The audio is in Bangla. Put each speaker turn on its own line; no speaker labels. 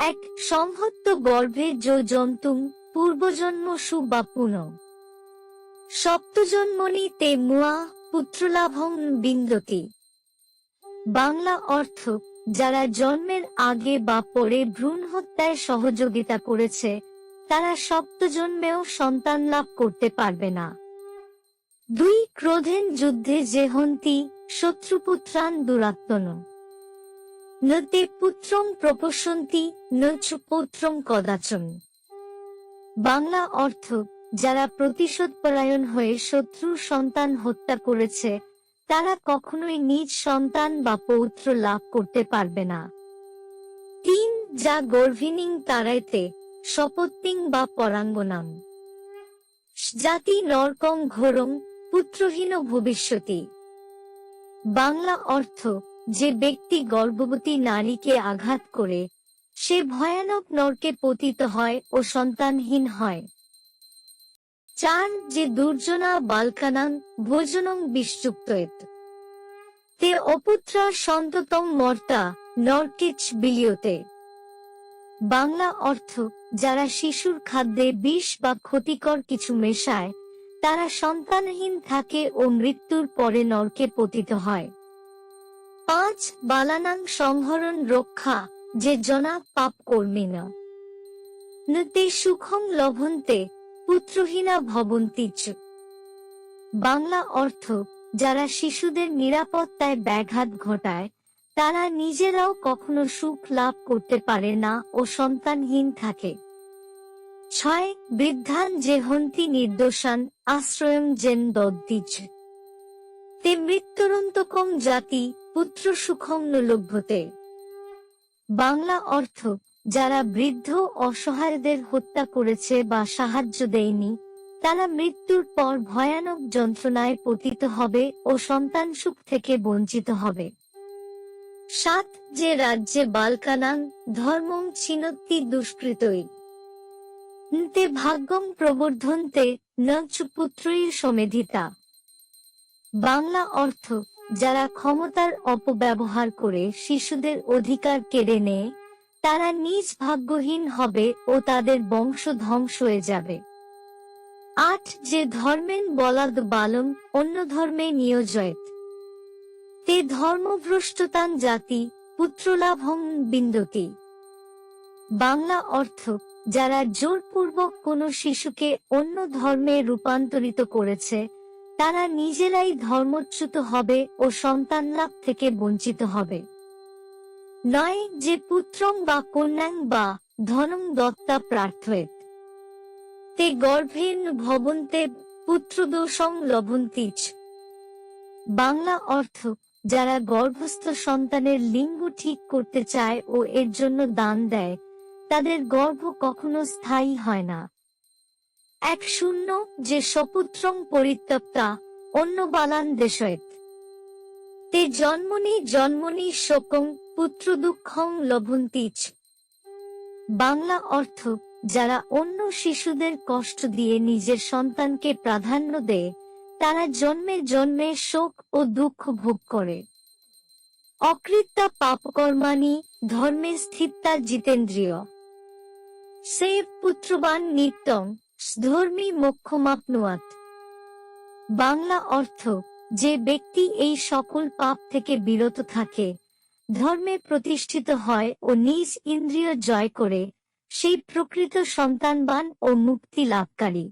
এক সংহত্ত গর্ভে যো জন্তুম পূর্বজন্ম সুবাপুন। সপ্তজন্মনি তে মুয়া পুত্রলাভং বিন্দতি। বাংলা অর্থ, যারা জন্মের আগে বা পরে ভ্রূণ হত্যায় সহযোগিতা করেছে, তারা সপ্তজন্মেও সন্তান লাভ করতে পারবে না। দুই ক্রোধেন যুদ্ধে যে হন্তি শত্রুপুত্রান দুরাত্মন। নতে পুত্রং প্রপশন্তি নচ পুত্রং কদাচন বাংলা অর্থ, যারা প্রতিশোধ পরায়ণ হয়ে শত্রুর সন্তান হত্যা করেছে, তারা কখনোই নিজ সন্তান বা পৌত্র লাভ করতে পারবে না। তিন, যা গর্ভিণীং তারাইতে শপথিং বা পরাঙ্গনাম। জাতি নরকং ঘোরং, পুত্রহীন ভবিষ্যতি। বাংলা অর্থ যে ব্যক্তি গর্ভবতী নারীকে আঘাত করে, সে ভয়ানক নরকে পতিত হয় ও সন্তানহীন হয়। চার, যে দুর্জনা বালকানাং ভোজনং বিষ্যুক্তয়েত তে অপুত্রা সন্ততম মর্তা নরকিচ বিলিয়তে। বাংলা অর্থ, যারা শিশুর খাদ্যে বিষ বা ক্ষতিকর কিছু মেশায়, তারা সন্তানহীন থাকে ও মৃত্যুর পরে নরকে পতিত হয়। পাঁচ বালানাং সংহরণ রক্ষা, যে জনা পাপ কর্মী না। নতে সুখং লভন্তে, পুত্রহীনা ভবন্তিচ বাংলা অর্থ, যারা শিশুদের নিরাপত্তায় ব্যাঘাত ঘটায়, তারা নিজেরাও কখনো সুখ লাভ করতে পারে না ও সন্তানহীন থাকে। ছয়, বৃদ্ধান যে হন্তি নির্দোষান, আশ্রয়ং জেন দদ্দিচ তে মৃত্যুরন্তকম জাতি, পুত্র সুখং লভ্যতে। বাংলা অর্থ, যারা বৃদ্ধ অসহায়দের হত্যা করেছে বা সাহায্য দেয়নি, তারা মৃত্যুর পর ভয়ানক যন্ত্রণায় পতিত হবে ও সন্তান সুখ থেকে বঞ্চিত হবে। সাত, যে রাজ্যে বালকানাং, ধর্মং ছিনত্তি দুষ্কৃতই তে ভাগ্যং প্রবর্ধন্তে নচ পুত্রই সমেধিতা। বাংলা অর্থ যারা ক্ষমতার অপব্যবহার করে শিশুদের অধিকার কেড়ে নেয়, তারা নিজ ভাগ্যহীন হবে ও তাদের বংশ ধ্বংস হয়ে যাবে। আট, যে ধর্মেন বলাদ বালম, অন্য ধর্মে নিয়োজয়ত। তে ধর্মভ্রষ্টতান জাতি, পুত্রলাভং বিন্দতি। বাংলা অর্থ, যারা জোরপূর্বক কোনো শিশুকে অন্য ধর্মে রূপান্তরিত করেছে তারা নিজেরাই ধর্মচ্যুত হবে ও সন্তান লাভ থেকে বঞ্চিত হবে। নয়, যে পুত্রং বা কন্যাং বা ধনং দত্তা প্রার্থয়েত। তে গর্ভেন ভবন্তে পুত্রদোষং লভন্তিচ। বাংলা অর্থ, যারা গর্ভস্থ সন্তানের লিঙ্গ ঠিক করতে চায় ও এর জন্য দান দেয়, তাদের গর্ভ কখনো স্থায়ী হয় না। এক শূন্য যে সপুত্রং পরিত্যক্তা, অন্য বালান দেশয়েত তে জন্মনি জন্মনি শোকং পুত্র দুঃখং লভন্তিচ। বাংলা অর্থ, যারা অন্য শিশুদের কষ্ট দিয়ে নিজের সন্তানকে প্রাধান্য দেয়, তারা জন্মে জন্মে শোক ও দুঃখ ভোগ করে। অকৃত্যা পাপকর্মানি ধর্মে স্থিতা জিতেন্দ্রিয়। সে পুত্রবান নিত্যং ধর্মী মোক্ষমাপনুয়াত বাংলা অর্থ, যে ব্যক্তি এই সকল পাপ থেকে বিরত থাকে, ধর্মে প্রতিষ্ঠিত হয় ও নিজ ইন্দ্রিয় জয় করে, সেই প্রকৃত সন্তানবান ও মুক্তি লাভকারী।